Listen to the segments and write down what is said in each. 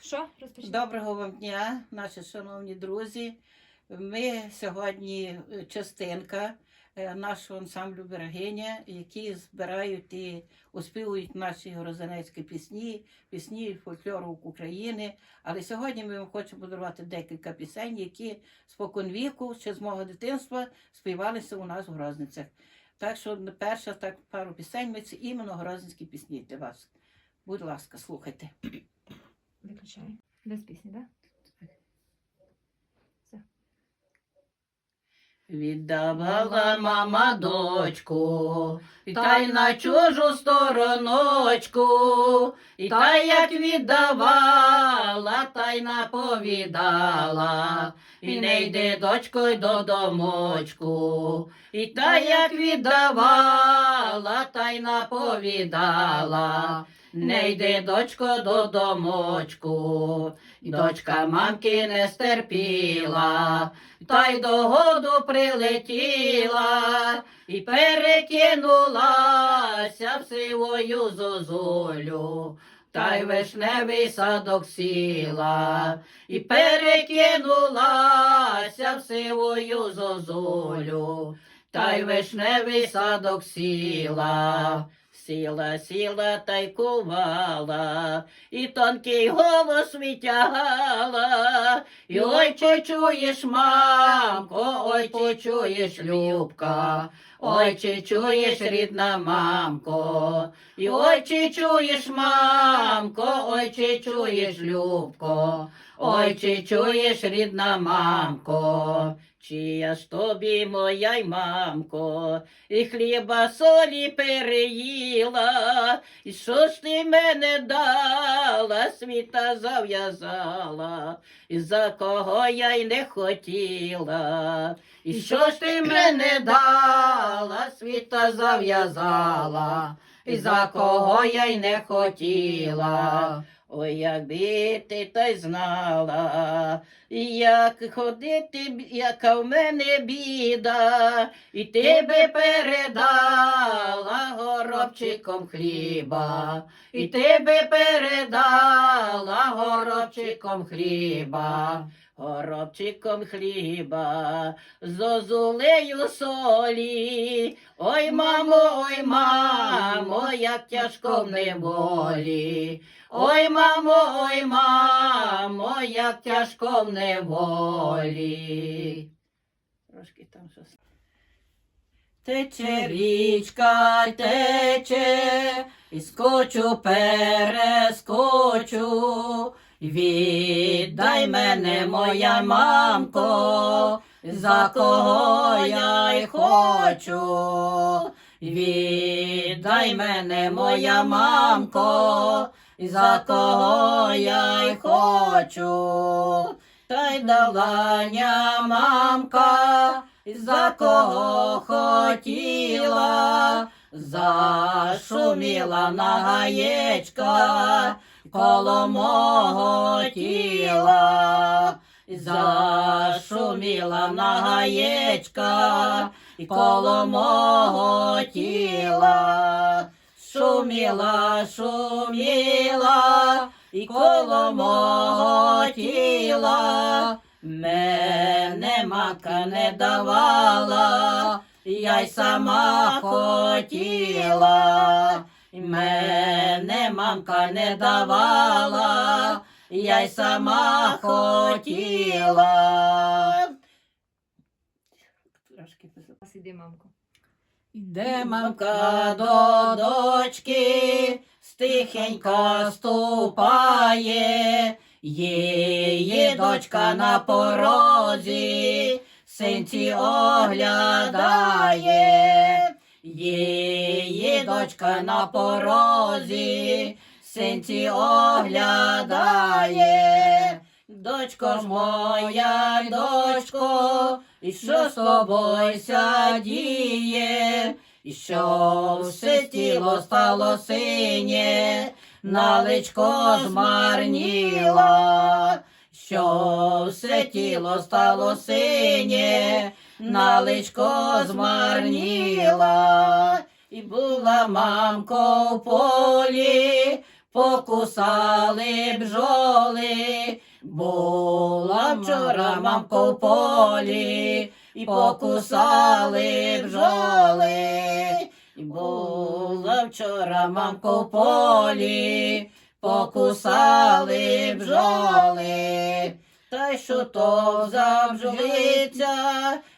Що розпочнемо? Доброго вам дня, наші шановні друзі. Ми сьогодні е, частинка е, нашого ансамблю Берегиня, які збирають і оспівують наші горозанецькі пісні, пісні фольклору України. Але сьогодні ми хочемо подарувати декілька пісень, які споконвіку, ще з мого дитинства, співалися у нас в Грозницях. Так що перша так пару пісень ми це іменно грозницькі пісні для вас. Будь ласка, слухайте. Виключаю. Без пісні, так? Віддавала мама дочку, і та й на чужу стороночку, і та як віддавала, та й наповідала, і не йди дочко й до домочку, і та як віддавала, та й наповідала. Не йди, дочко, до домочку, І дочка мамки не стерпіла, та й до году прилетіла, і перекинулася в сивою зозолю. та й вишневий садок сіла, і перекинулася сивою зозолю, та й вишневий садок сіла. Сіла, сіла та й кувала, і тонкий голос витягала, і ой, чуєш, мамко, ой, чуєш, Любка, ой, чи чуєш, рідна мамко, і ой, чи чуєш, мамко, ой, чи чуєш, Любко, ой, чи чуєш, рідна мамко. Чия ж тобі, моя й мамко, і хліба солі переїла, і що ж ти мене дала, світа зав'язала, і за кого я й не хотіла, і що ж ти мене дала, світа зав'язала, і за кого я й не хотіла. Ой, якби ти та й знала, як ходити, яка в мене біда, і ти би передала горобчиком хліба, і ти би передала горобчиком хліба, горобчиком хліба, з озулею солі. Ой, мамо, ой, мамо, як тяжко в неволі. Ой, мамо, ой, мамо, як тяжко в неволі. Трошки там щось. Тече річка, тече, і скочу, перескочу. Віддай мене, моя мамко, за кого я й хочу. Віддай мене, моя мамко, за кого я й хочу. Та й даланя мамка, за кого хотіла, зашуміла на гаєчка коло мого тіла, зашуміла на гаєчка коло мого тіла, шуміла, шуміла, і коло мого тіла. Мене мака не давала, я й сама хотіла, мене мамка не давала, я й сама хотіла. Трошки Іди, мамко. Іде мамка до дочки, стихенько ступає, її дочка на порозі, синці оглядає, її дочка на порозі, синці оглядає. Дочко ж моя, дочко, і що з тобою діє, і що все тіло стало синє, наличко змарніло, що все тіло стало синє, наличко змарніло, і була мамко в полі, покусали бжоли, Була вчора мамка в полі, і покусали бжоли, була вчора мамка в полі, покусали бджоли. Та й що то за бджолиця,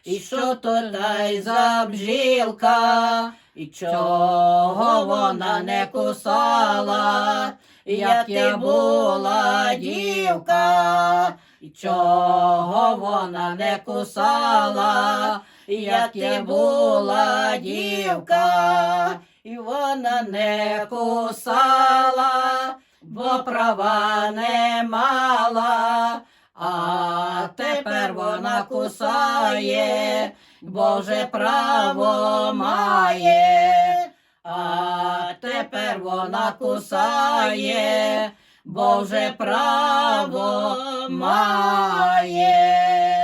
і що то та й за бджілка, і чого вона не кусала, як ти була дівка, і чого вона не кусала, як ти була дівка, і вона не кусала, бо права не мала. А тепер вона кусає, Боже право має, а тепер вона кусає, Боже право має.